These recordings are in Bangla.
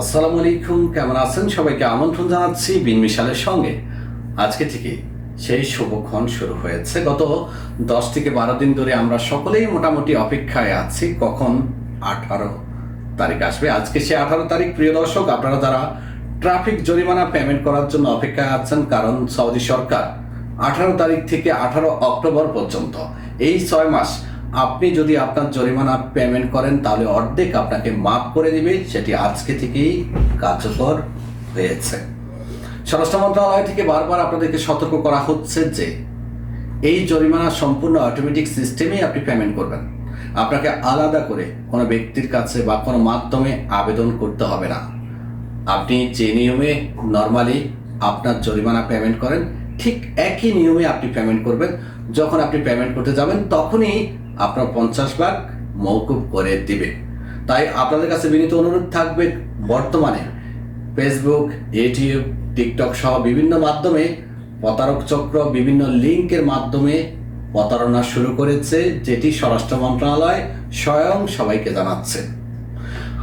আসসালামু আলাইকুম, কেমন আছেন? সবাইকে আমন্ত্রণ জানাচ্ছি বিন মিশালের সঙ্গে। আজকে থেকে সেই শুভক্ষণ শুরু হয়েছে। গত দশ থেকে বারো দিন ধরে আমরা সকলেই মোটামুটি অপেক্ষায় আছি, কখন আঠারো তারিখ আসবে। আজকে সে আঠারো তারিখ, প্রিয় দর্শক, আপনারা যারা ট্রাফিক জরিমানা পেমেন্ট করার জন্য অপেক্ষায় আছেন, কারণ সৌদি সরকার আঠারো তারিখ থেকে আঠারো অক্টোবর পর্যন্ত, এই ছয় মাস আপনি যদি আপনার জরিমানা পেমেন্ট করেন, তাহলে অর্ধেক আপনাকে মাফ করে দিবে। সেটি আজকে থেকেই কার্যকর হয়েছে। স্বরাষ্ট্র মন্ত্রণালয় থেকে বারবার আপনাদেরকে সতর্ক করা হচ্ছে যে, এই জরিমানা সম্পূর্ণ অটোমেটিক সিস্টেমেই আপনি পেমেন্ট করবেন। আপনাকে আলাদা করে কোনো ব্যক্তির কাছে বা কোনো মাধ্যমে আবেদন করতে হবে না। আপনি যে নিয়মে নর্মালি আপনার জরিমানা পেমেন্ট করেন, ঠিক একই নিয়মে আপনি পেমেন্ট করবেন। যখন আপনি পেমেন্ট করতে যাবেন, তখনই আপনার পঞ্চাশ ভাগ মৌকুব করে দিবে। তাই আপনাদের কাছে বিনীত অনুরোধ থাকবে, বর্তমানে ফেসবুক ইউটিউব টিকটক সহ বিভিন্ন মাধ্যমে প্রতারক চক্র বিভিন্ন লিঙ্কের মাধ্যমে প্রতারণা শুরু করেছে, যেটি স্বরাষ্ট্র মন্ত্রণালয় স্বয়ং সবাইকে জানাচ্ছে।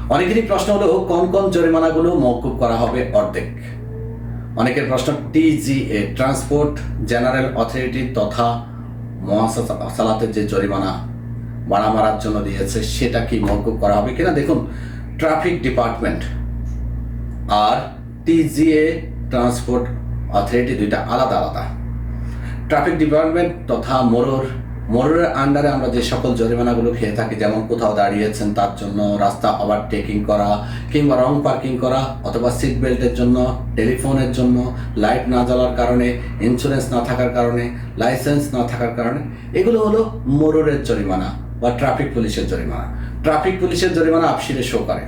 অনেকেরই প্রশ্ন হলো, কোন কোন জরিমানাগুলো মৌকুব করা হবে অর্ধেক? অনেকের প্রশ্ন টিজিএ ট্রান্সপোর্ট জেনারেল অথরিটি তথা মহাসালাতের যে জরিমানা মারা মারার জন্য দিয়েছে, সেটা কি মকুব করা হবে কিনা? দেখুন, ট্রাফিক ডিপার্টমেন্ট আর টিজিএ, ট্রান্সপোর্ট অথরিটি দুইটা আলাদা আলাদা। ট্রাফিক ডিপার্টমেন্ট তথা মোরর মোররের আন্ডারে আমরা যে সকল জরিমানাগুলো খেয়ে থাকি, যেমন কোথাও দাঁড়িয়েছেন তার জন্য রাস্তা ওভারটেকিং করা, কিংবা রং পার্কিং করা, অথবা সিট বেল্টের জন্য টেলিফোনের জন্য লাইট না জ্বলার কারণে ইন্স্যুরেন্স না থাকার কারণে লাইসেন্স না থাকার কারণে, এগুলো হলো মোররের জরিমানা বা ট্রাফিক পুলিশের জরিমানা। ট্রাফিক পুলিশের জরিমানা আপসিরে শো করে।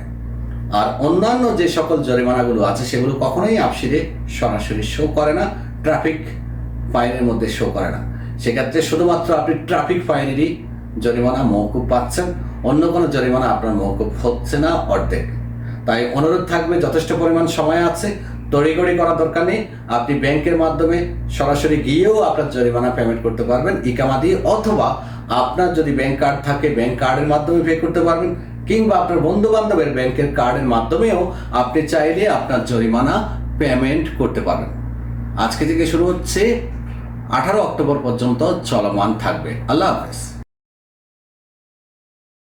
আর অন্যান্য যে সকল জরিমানাগুলো আছে, সেগুলো কখনোই আপসিরে সরাসরি শো করে না ট্রাফিক ফাইনের মধ্যে শো করে না। সেক্ষেত্রে শুধুমাত্র আপনি ট্রাফিক ফাইনেরই জরিমানা মৌকুব পাচ্ছেন, অন্য কোনো জরিমানা আপনার মৌকুব হচ্ছে না অর্ধেক। তাই অনুরোধ থাকবে, যথেষ্ট পরিমাণ সময় আছে তড়িগড়ি করার দরকার নেই, আপনি ব্যাংকের মাধ্যমে সরাসরি গিয়েও আপনার জরিমানা পেমেন্ট করতে পারবেন ইকামা দিয়ে অথবা আপনার যদি ব্যাংক কার্ড থাকে ব্যাংক কার্ডের মাধ্যমে পে করতে পারবেন, কিংবা আপনার বন্ধু বান্ধবের ব্যাংকের কার্ডের মাধ্যমেও আপনি চাইলে আপনার জরিমানা পেমেন্ট করতে পারবেন। আজকে থেকে শুরু হচ্ছে আঠারো অক্টোবর পর্যন্ত চলমান থাকবে। আল্লাহ হাফেজ।